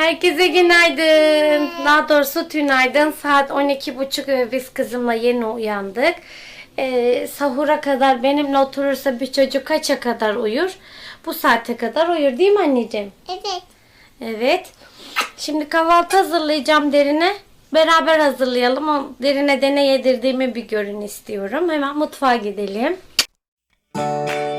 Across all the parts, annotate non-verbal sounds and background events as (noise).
Herkese günaydın. Daha doğrusu tünaydın. Saat 12.30 ve biz kızımla yeni uyandık. Ee, sahura kadar benimle oturursa bir çocuk kaça kadar uyur? Bu saate kadar uyur değil mi anneciğim? Evet. Evet. Şimdi kahvaltı hazırlayacağım derine. Beraber hazırlayalım. O derine de ne yedirdiğimi bir görün istiyorum. Hemen mutfağa gidelim. Arkadaşlar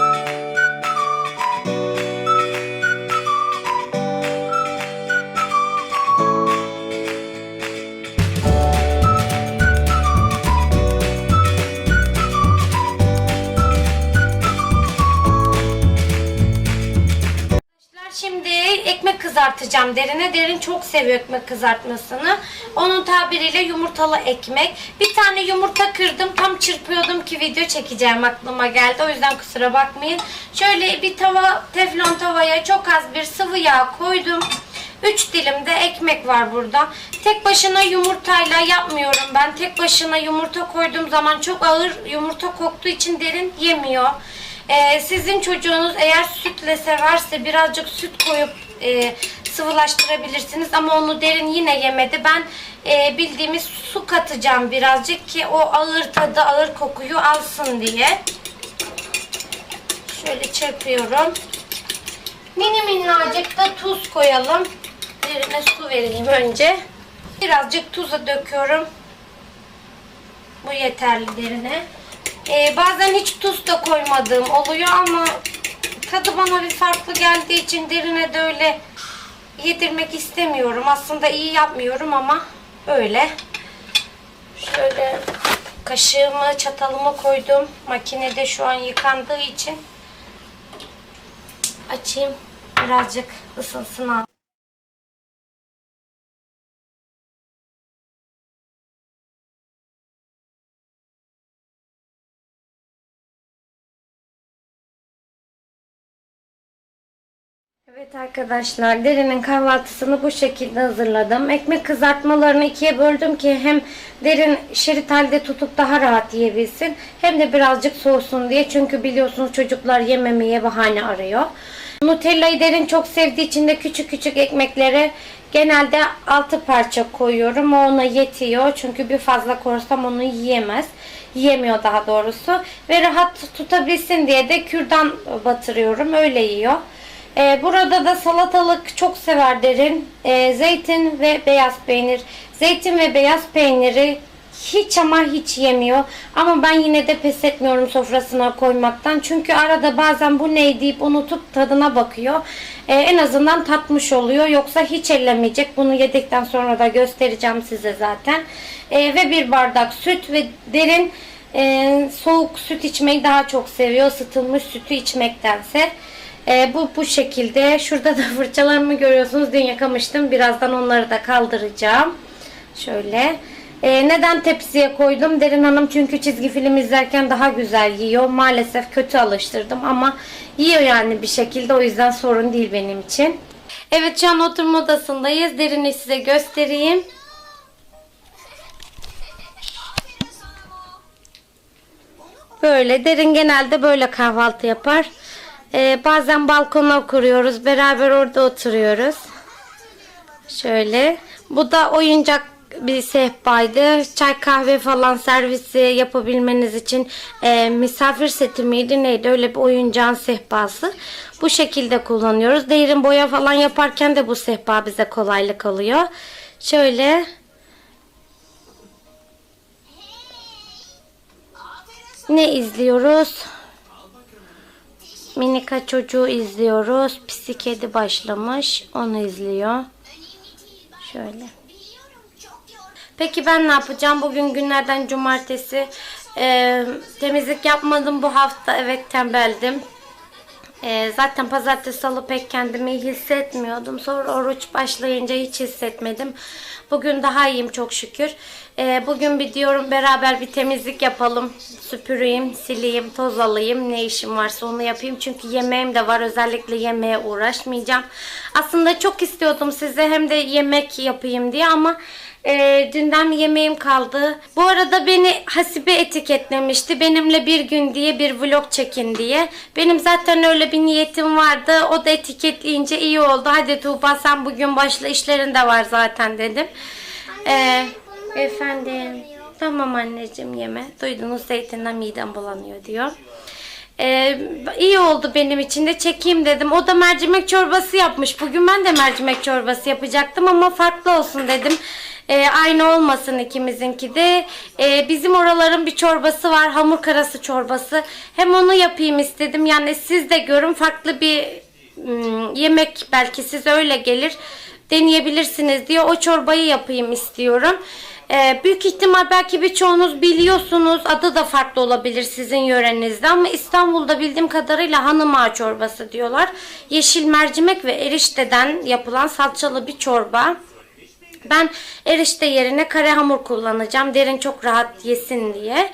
Şimdi ekmek kızartacağım derine. Derin çok seviyor ekmek kızartmasını. Onun tabiriyle yumurtalı ekmek. Bir tane yumurta kırdım. Tam çırpıyordum ki video çekeceğim aklıma geldi. O yüzden kusura bakmayın. Şöyle bir tava, teflon tavaya çok az bir sıvı yağ koydum. 3 dilim de ekmek var burada. Tek başına yumurtayla yapmıyorum ben. Tek başına yumurta koyduğum zaman çok ağır yumurta koktuğu için derin yemiyor. Ee, sizin çocuğunuz eğer sütle severse birazcık süt koyup e, sıvılaştırabilirsiniz ama onu derin yine yemedi. Ben e, bildiğimiz su katacağım birazcık ki o ağır tadı, ağır kokuyu alsın diye. Şöyle çırpıyorum. Mini minnacık da tuz koyalım. Derine su vereyim önce. Birazcık tuza döküyorum. Bu yeterli derine. Ee, bazen hiç tuz da koymadığım oluyor ama tadı bana bir farklı geldiği için derine de öyle yedirmek istemiyorum. Aslında iyi yapmıyorum ama öyle. Şöyle kaşığımı, çatalımı koydum. Makinede şu an yıkandığı için açayım. Birazcık ısınsın al. Evet arkadaşlar derinin kahvaltısını bu şekilde hazırladım. Ekmek kızartmalarını ikiye böldüm ki hem derin şerit halde tutup daha rahat yiyebilsin. Hem de birazcık soğusun diye. Çünkü biliyorsunuz çocuklar yememeye bahane arıyor. Nutella'yı derin çok sevdiği için de küçük küçük ekmeklere genelde 6 parça koyuyorum. O ona yetiyor. Çünkü bir fazla koysam onu yiyemez. Yiyemiyor daha doğrusu. Ve rahat tutabilsin diye de kürdan batırıyorum. Öyle yiyor. Ee, burada da salatalık çok sever derin. Ee, zeytin ve beyaz peynir. Zeytin ve beyaz peyniri hiç ama hiç yemiyor. Ama ben yine de pes etmiyorum sofrasına koymaktan. Çünkü arada bazen bu ne deyip unutup tadına bakıyor. Ee, en azından tatmış oluyor. Yoksa hiç ellemeyecek. Bunu yedikten sonra da göstereceğim size zaten. Ve bir bardak süt ve derin e, soğuk süt içmeyi daha çok seviyor. Isıtılmış sütü içmektense. Ee, bu bu şekilde. Şurada da (laughs) fırçalarımı görüyorsunuz. Dün yıkamıştım. Birazdan onları da kaldıracağım. Şöyle. Ee, neden tepsiye koydum? Derin Hanım çünkü çizgi film izlerken daha güzel yiyor. Maalesef kötü alıştırdım ama yiyor yani bir şekilde. O yüzden sorun değil benim için. Evet şu an oturma odasındayız. Derin'i size göstereyim. Böyle derin genelde böyle kahvaltı yapar. Ee, bazen balkona kuruyoruz. Beraber orada oturuyoruz. Şöyle. Bu da oyuncak bir sehpaydı. Çay kahve falan servisi yapabilmeniz için e, misafir seti miydi neydi öyle bir oyuncağın sehpası. Bu şekilde kullanıyoruz. Derin boya falan yaparken de bu sehpa bize kolaylık oluyor. Şöyle. Ne izliyoruz? Minika çocuğu izliyoruz. Pisi kedi başlamış. Onu izliyor. Şöyle. Peki ben ne yapacağım? Bugün günlerden cumartesi. Ee, temizlik yapmadım bu hafta. Evet tembeldim. Ee, zaten pazartesi salı pek kendimi hissetmiyordum. Sonra oruç başlayınca hiç hissetmedim. Bugün daha iyiyim çok şükür. Ee, bugün bir diyorum beraber bir temizlik yapalım. Süpüreyim, sileyim, toz alayım. Ne işim varsa onu yapayım. Çünkü yemeğim de var. Özellikle yemeğe uğraşmayacağım. Aslında çok istiyordum size hem de yemek yapayım diye ama Ee, dünden yemeğim kaldı. Bu arada beni Hasibe etiketlemişti. Benimle bir gün diye bir vlog çekin diye. Benim zaten öyle bir niyetim vardı. O da etiketleyince iyi oldu. Hadi Tuğba sen bugün başla işlerin de var zaten dedim. Ee, efendim. Tamam anneciğim yeme. Duydunuz zeytinden midem bulanıyor diyor. Ee, iyi oldu benim için de çekeyim dedim. O da mercimek çorbası yapmış. Bugün ben de mercimek çorbası yapacaktım ama farklı olsun dedim. Ee, aynı olmasın ikimizinki de. Ee, bizim oraların bir çorbası var. Hamur karası çorbası. Hem onu yapayım istedim. Yani siz de görün farklı bir ım, yemek belki size öyle gelir. Deneyebilirsiniz diye o çorbayı yapayım istiyorum. Ee, büyük ihtimal belki birçoğunuz biliyorsunuz. Adı da farklı olabilir sizin yörenizde ama İstanbul'da bildiğim kadarıyla hanım ağa çorbası diyorlar. Yeşil mercimek ve erişteden yapılan salçalı bir çorba. Ben erişte yerine kare hamur kullanacağım. Derin çok rahat yesin diye.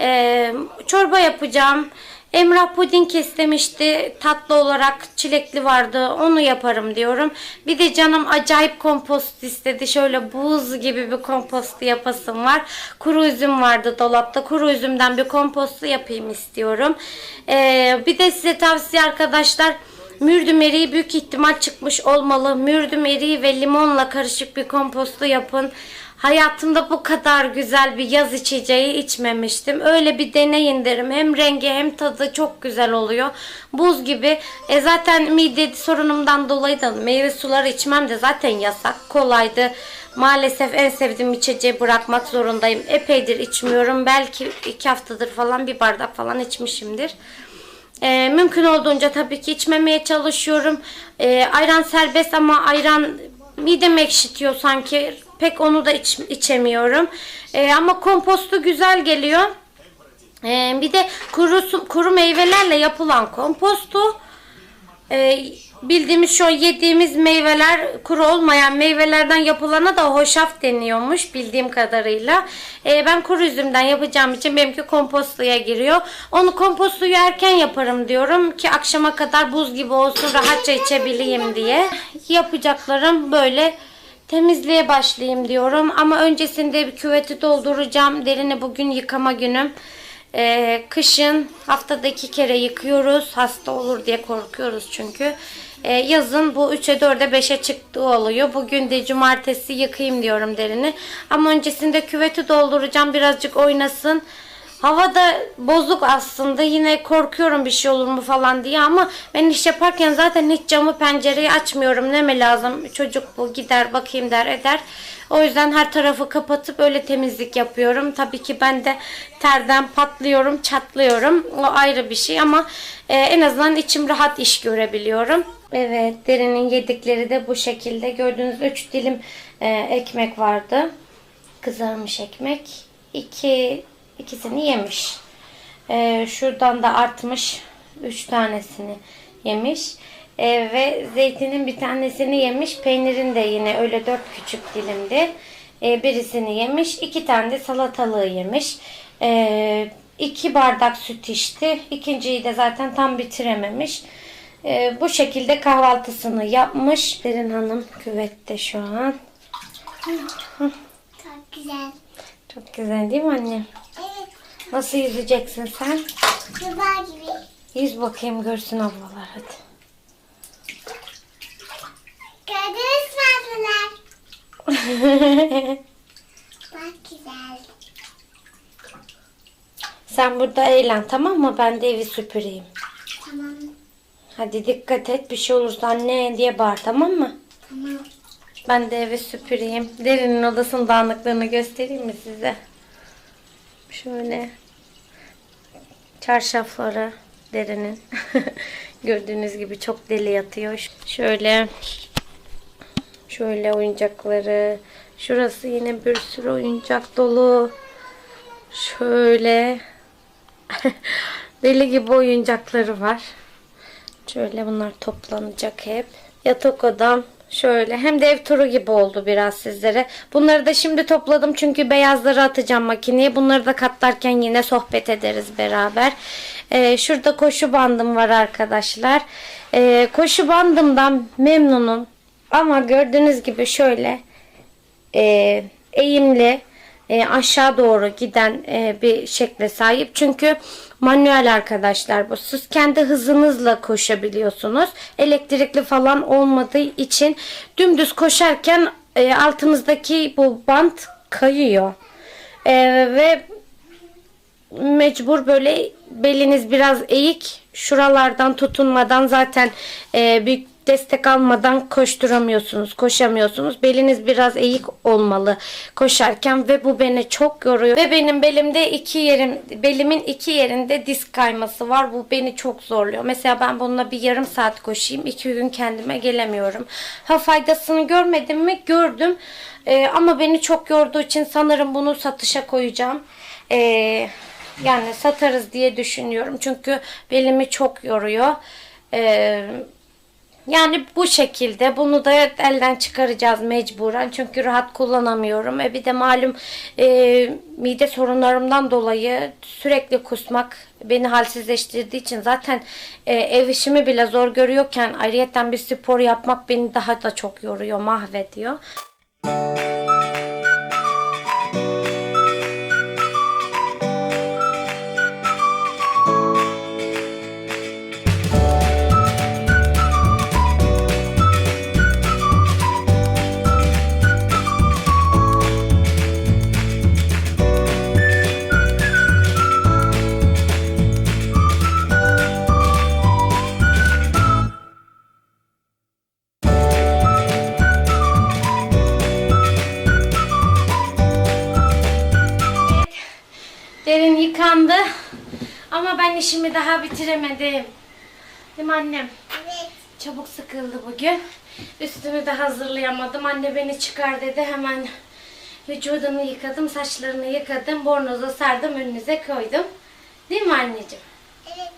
Ee, çorba yapacağım. Emrah puding istemişti. Tatlı olarak çilekli vardı. Onu yaparım diyorum. Bir de canım acayip kompost istedi. Şöyle buz gibi bir kompostu yapasım var. Kuru üzüm vardı dolapta. Kuru üzümden bir kompostu yapayım istiyorum. Ee, bir de size tavsiye arkadaşlar. Mürdüm eriği büyük ihtimal çıkmış olmalı. Mürdüm eriği ve limonla karışık bir kompostu yapın. Hayatımda bu kadar güzel bir yaz içeceği içmemiştim. Öyle bir deneyin derim. Hem rengi hem tadı çok güzel oluyor. Buz gibi. E zaten mide sorunumdan dolayı da meyve suları içmem de zaten yasak. Kolaydı. Maalesef en sevdiğim içeceği bırakmak zorundayım. Epeydir içmiyorum. Belki iki haftadır falan bir bardak falan içmişimdir. Ee, mümkün olduğunca tabii ki içmemeye çalışıyorum. Ee, ayran serbest ama ayran midemi ekşitiyor sanki. Pek onu da iç, içemiyorum. Ee, ama kompostu güzel geliyor. Ee, bir de kuru, kuru meyvelerle yapılan kompostu ee, bildiğimiz şu yediğimiz meyveler kuru olmayan meyvelerden yapılana da hoşaf deniyormuş bildiğim kadarıyla. Ee, ben kuru üzümden yapacağım için benimki kompostluya giriyor. Onu kompostluyu erken yaparım diyorum ki akşama kadar buz gibi olsun rahatça içebileyim diye. Yapacaklarım böyle temizliğe başlayayım diyorum. Ama öncesinde bir küveti dolduracağım. Derini bugün yıkama günüm. Ee, kışın haftada iki kere yıkıyoruz. Hasta olur diye korkuyoruz çünkü. Ee, yazın bu 3'e 4'e 5'e çıktığı oluyor. Bugün de cumartesi yıkayayım diyorum derini. Ama öncesinde küveti dolduracağım. Birazcık oynasın. Hava da bozuk aslında. Yine korkuyorum bir şey olur mu falan diye ama ben iş yaparken zaten hiç camı pencereyi açmıyorum. Ne mi lazım? Çocuk bu gider bakayım der eder. O yüzden her tarafı kapatıp öyle temizlik yapıyorum. Tabii ki ben de terden patlıyorum, çatlıyorum. O ayrı bir şey ama e, en azından içim rahat iş görebiliyorum. Evet, derinin yedikleri de bu şekilde. Gördüğünüz 3 dilim e, ekmek vardı. Kızarmış ekmek. İki, ikisini yemiş. E, şuradan da artmış. 3 tanesini yemiş. E, ve zeytinin bir tanesini yemiş. Peynirin de yine öyle 4 küçük dilimdi. E, birisini yemiş. iki tane de salatalığı yemiş. E, iki bardak süt içti. İkinciyi de zaten tam bitirememiş. E, bu şekilde kahvaltısını yapmış. Derin Hanım küvette şu an. Çok güzel. Çok güzel değil mi anne? Nasıl yüzeceksin sen? Duvar gibi. Yüz bakayım görsün ablalar hadi. Gördünüz mü ablalar? (laughs) Bak güzel. sen burada eğlen tamam mı? Ben de evi süpüreyim. Tamam. Hadi dikkat et bir şey olursa anne diye bağır tamam mı? Tamam. Ben de evi süpüreyim. Derinin odasının dağınıklığını göstereyim mi size? Şöyle. Çarşafları derinin. (laughs) Gördüğünüz gibi çok deli yatıyor. Şöyle. Şöyle oyuncakları. Şurası yine bir sürü oyuncak dolu. Şöyle. (laughs) deli gibi oyuncakları var. Şöyle bunlar toplanacak hep. Yatak odam şöyle hem de ev turu gibi oldu biraz sizlere. Bunları da şimdi topladım çünkü beyazları atacağım makineye. Bunları da katlarken yine sohbet ederiz beraber. Ee, şurada koşu bandım var arkadaşlar. Ee, koşu bandımdan memnunum. Ama gördüğünüz gibi şöyle e, eğimli e, aşağı doğru giden e, bir şekle sahip. Çünkü manuel arkadaşlar bu. Siz kendi hızınızla koşabiliyorsunuz. Elektrikli falan olmadığı için dümdüz koşarken e, altınızdaki bu bant kayıyor. E, ve mecbur böyle beliniz biraz eğik şuralardan tutunmadan zaten e, bir destek almadan koşturamıyorsunuz koşamıyorsunuz. Beliniz biraz eğik olmalı koşarken ve bu beni çok yoruyor. Ve benim belimde iki yerim belimin iki yerinde disk kayması var. Bu beni çok zorluyor. Mesela ben bununla bir yarım saat koşayım iki gün kendime gelemiyorum. Ha faydasını görmedim mi? Gördüm. E, ama beni çok yorduğu için sanırım bunu satışa koyacağım. Eee yani satarız diye düşünüyorum. Çünkü belimi çok yoruyor. Ee, yani bu şekilde bunu da elden çıkaracağız mecburen. Çünkü rahat kullanamıyorum. E bir de malum e, mide sorunlarımdan dolayı sürekli kusmak beni halsizleştirdiği için zaten e, ev işimi bile zor görüyorken ayrıyeten bir spor yapmak beni daha da çok yoruyor, mahvediyor. Derin yıkandı. Ama ben işimi daha bitiremedim. Değil mi annem? Evet. Çabuk sıkıldı bugün. Üstümü de hazırlayamadım. Anne beni çıkar dedi. Hemen vücudunu yıkadım, saçlarını yıkadım, bornoza sardım, önünüze koydum. Değil mi anneciğim? Evet.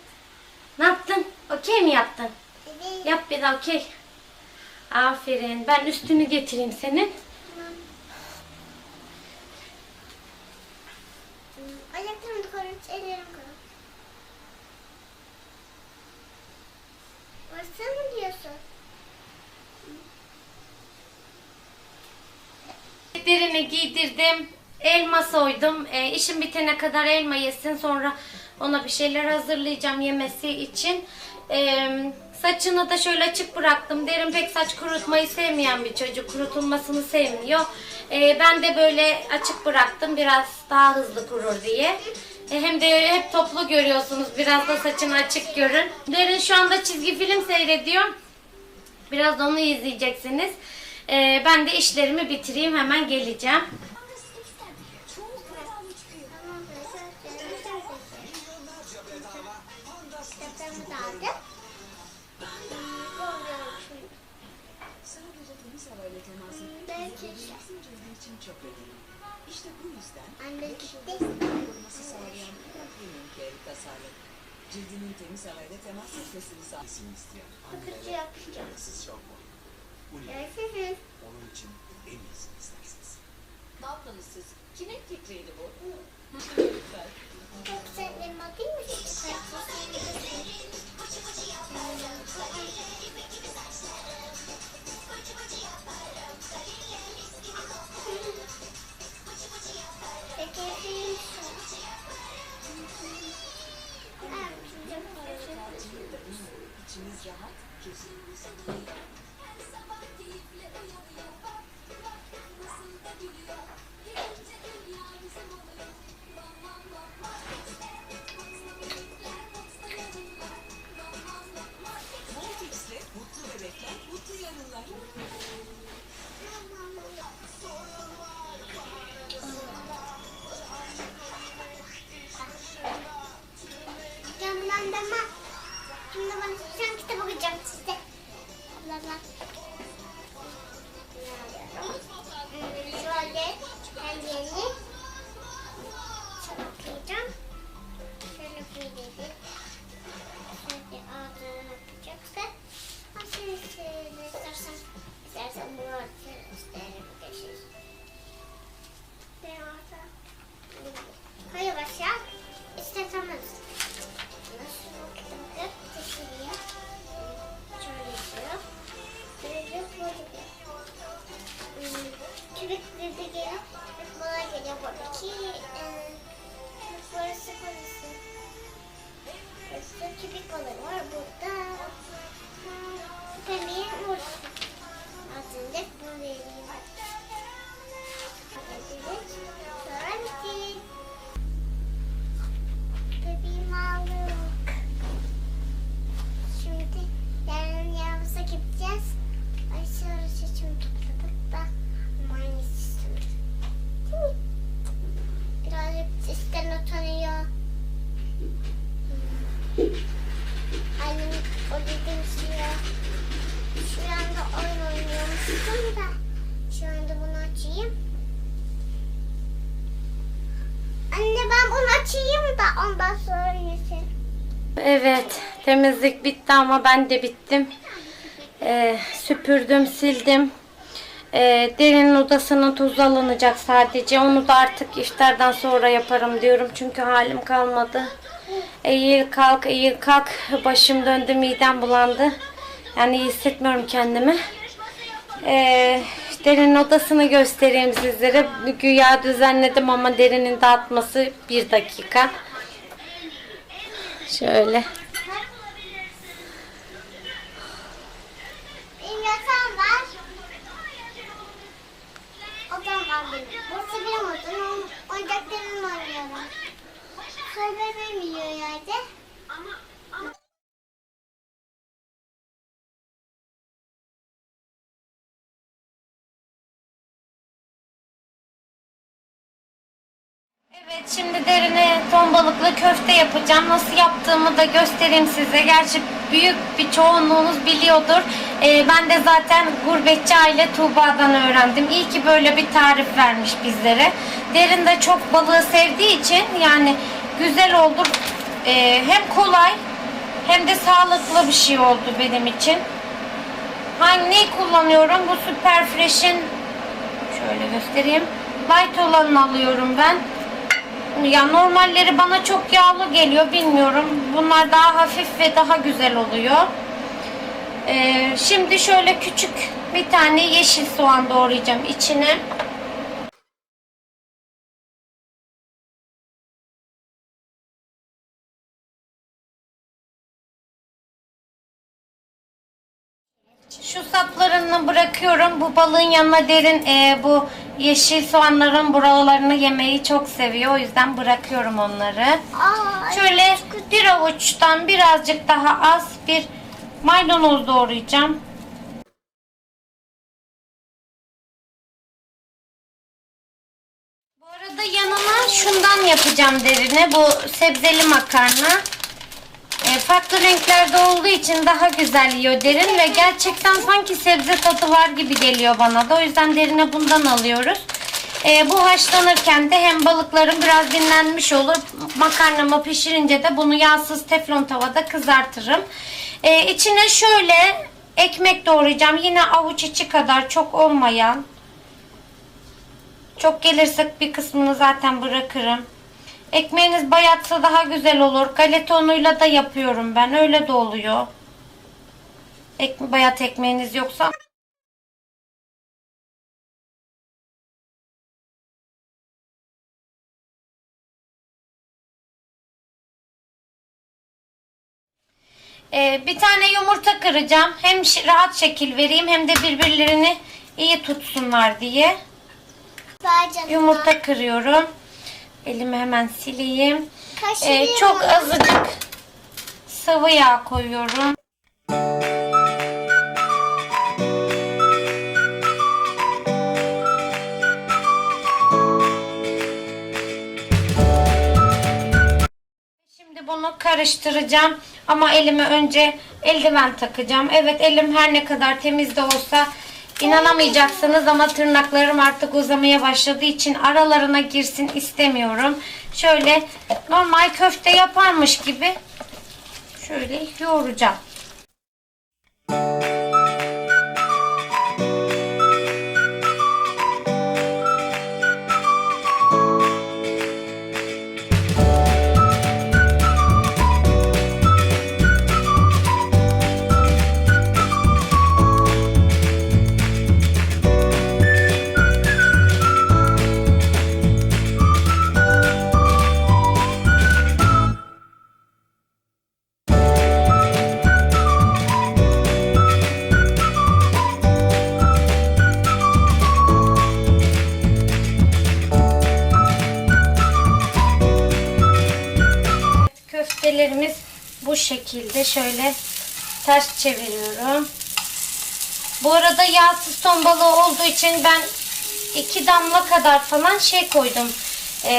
Ne yaptın? Okey mi yaptın? Evet. Yap bir okey. Aferin. Ben üstünü getireyim senin. Derini giydirdim. Elma soydum. E, işim bitene kadar elma yesin. Sonra ona bir şeyler hazırlayacağım yemesi için. E, saçını da şöyle açık bıraktım. Derin pek saç kurutmayı sevmeyen bir çocuk. Kurutulmasını sevmiyor. E, ben de böyle açık bıraktım. Biraz daha hızlı kurur diye. E, hem de hep toplu görüyorsunuz. Biraz da saçını açık görün. Derin şu anda çizgi film seyrediyor. Biraz onu izleyeceksiniz. Ee, ben de işlerimi bitireyim hemen geleceğim. İşte bu yüzden anne gitti. koruması sağlayan premium care. Cildinin temiz havayla temas etmesini sağlasın isteyen Bakıcı yapacağım. Siz çok Onun için en iyisini istersiniz. Ne yaptınız siz? Kimin fikriydi bu? Çok sevdim. Bakayım mı? İçiniz rahat, gözünüz Thank you. Temizlik bitti ama ben de bittim. Ee, süpürdüm, sildim. Ee, derinin odasının tozu alınacak sadece. Onu da artık iftardan sonra yaparım diyorum. Çünkü halim kalmadı. Eğil kalk, eğil kalk. Başım döndü, midem bulandı. Yani iyi hissetmiyorum kendimi. Ee, derinin odasını göstereyim sizlere. Güya düzenledim ama derinin dağıtması bir dakika. Şöyle. Benim yatağım var. Odam var benim. Burası benim odam. Oyuncaklarımla oynuyorlar. Sonra bebeğim yiyor. Evet şimdi derine ton balıklı köfte yapacağım. Nasıl yaptığımı da göstereyim size. Gerçi büyük bir çoğunluğunuz biliyordur. Ee, ben de zaten gurbetçi aile Tuğba'dan öğrendim. İyi ki böyle bir tarif vermiş bizlere. Derin de çok balığı sevdiği için yani güzel oldu. Ee, hem kolay hem de sağlıklı bir şey oldu benim için. Hangi neyi kullanıyorum? Bu Super Fresh'in şöyle göstereyim. Light olanını alıyorum ben. Ya normalleri bana çok yağlı geliyor bilmiyorum. Bunlar daha hafif ve daha güzel oluyor. Ee, şimdi şöyle küçük bir tane yeşil soğan doğrayacağım içine. Şu saplarını bırakıyorum. Bu balığın yanına derin e, bu yeşil soğanların buralarını yemeyi çok seviyor. O yüzden bırakıyorum onları. Aa, Şöyle bir avuçtan birazcık daha az bir maydanoz doğrayacağım. Bu arada yanına şundan yapacağım derine. Bu sebzeli makarna. E, farklı renklerde olduğu için daha güzel yiyor derin ve gerçekten sanki sebze tadı var gibi geliyor bana da. O yüzden derine bundan alıyoruz. E, bu haşlanırken de hem balıklarım biraz dinlenmiş olur. Makarnamı pişirince de bunu yağsız teflon tavada kızartırım. E, içine şöyle ekmek doğrayacağım. Yine avuç içi kadar çok olmayan. Çok gelirse bir kısmını zaten bırakırım. Ekmeğiniz bayatsa daha güzel olur. Galeta unuyla da yapıyorum ben. Öyle de oluyor. Ek, bayat ekmeğiniz yoksa. Ee, bir tane yumurta kıracağım. Hem rahat şekil vereyim hem de birbirlerini iyi tutsunlar diye. Yumurta kırıyorum. Elimi hemen sileyim. Ee, çok azıcık sıvı yağ koyuyorum. Şimdi bunu karıştıracağım ama elime önce eldiven takacağım. Evet elim her ne kadar temiz de olsa inanamayacaksınız ama tırnaklarım artık uzamaya başladığı için aralarına girsin istemiyorum. Şöyle normal köfte yaparmış gibi şöyle yoğuracağım. Şöyle ters çeviriyorum. Bu arada yağsız ton balığı olduğu için ben iki damla kadar falan şey koydum. Ee,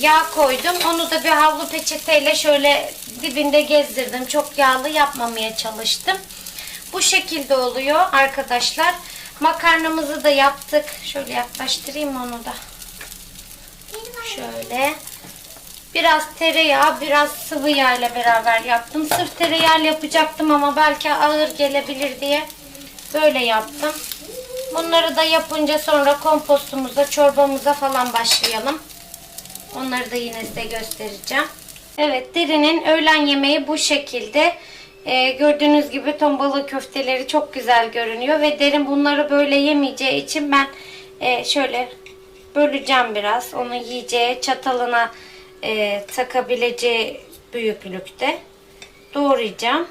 yağ koydum. Onu da bir havlu peçeteyle şöyle dibinde gezdirdim. Çok yağlı yapmamaya çalıştım. Bu şekilde oluyor arkadaşlar. Makarnamızı da yaptık. Şöyle yaklaştırayım onu da. Şöyle. Biraz tereyağı, biraz sıvı yağ ile beraber yaptım. Sırf tereyağı yapacaktım ama belki ağır gelebilir diye böyle yaptım. Bunları da yapınca sonra kompostumuza, çorbamıza falan başlayalım. Onları da yine size göstereceğim. Evet, derinin öğlen yemeği bu şekilde. Ee, gördüğünüz gibi ton balığı köfteleri çok güzel görünüyor ve derin bunları böyle yemeyeceği için ben e, şöyle böleceğim biraz. Onu yiyeceği çatalına e, takabileceği büyüklükte doğrayacağım.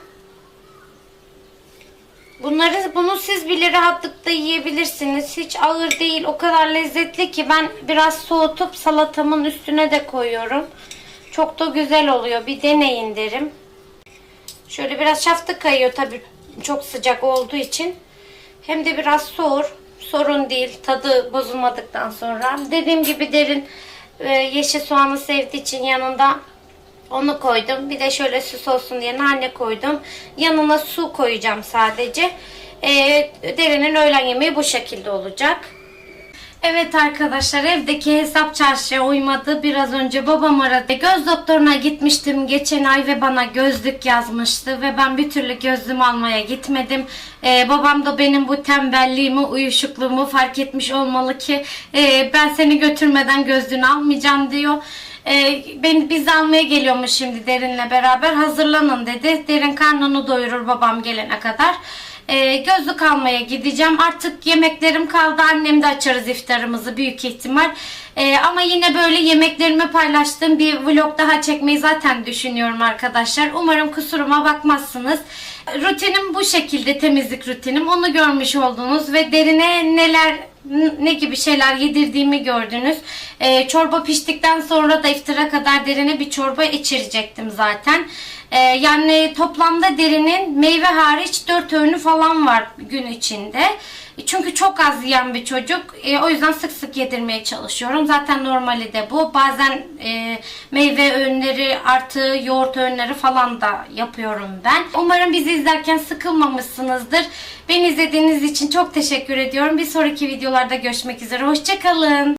Bunları bunu siz bile rahatlıkla yiyebilirsiniz. Hiç ağır değil. O kadar lezzetli ki ben biraz soğutup salatamın üstüne de koyuyorum. Çok da güzel oluyor. Bir deneyin derim. Şöyle biraz şaftı kayıyor tabii çok sıcak olduğu için. Hem de biraz soğur. Sorun değil. Tadı bozulmadıktan sonra. Dediğim gibi derin e, yeşil soğanı sevdiği için yanında onu koydum. Bir de şöyle süs olsun diye nane koydum. Yanına su koyacağım sadece. E, derinin öğlen yemeği bu şekilde olacak. Evet arkadaşlar evdeki hesap çarşıya uymadı. Biraz önce babam aradı. Göz doktoruna gitmiştim geçen ay ve bana gözlük yazmıştı. Ve ben bir türlü gözlüğümü almaya gitmedim. Ee, babam da benim bu tembelliğimi, uyuşukluğumu fark etmiş olmalı ki e, ben seni götürmeden gözlüğünü almayacağım diyor. Ee, beni biz almaya geliyormuş şimdi Derin'le beraber. Hazırlanın dedi. Derin karnını doyurur babam gelene kadar. Ee, gözlük almaya gideceğim. Artık yemeklerim kaldı. Annemde açarız iftarımızı büyük ihtimal. Ee, ama yine böyle yemeklerimi paylaştığım bir vlog daha çekmeyi zaten düşünüyorum arkadaşlar. Umarım kusuruma bakmazsınız. Rutinim bu şekilde temizlik rutinim. Onu görmüş oldunuz ve derine neler ne gibi şeyler yedirdiğimi gördünüz. Ee, çorba piştikten sonra da iftara kadar derine bir çorba içirecektim zaten. Ee, yani toplamda derinin meyve hariç 4 öğünü falan var gün içinde. Çünkü çok az yiyen bir çocuk. Ee, o yüzden sık sık yedirmeye çalışıyorum. Zaten normali de bu. Bazen e, meyve öğünleri artı yoğurt öğünleri falan da yapıyorum ben. Umarım bizi izlerken sıkılmamışsınızdır. Beni izlediğiniz için çok teşekkür ediyorum. Bir sonraki videolarda görüşmek üzere. Hoşçakalın.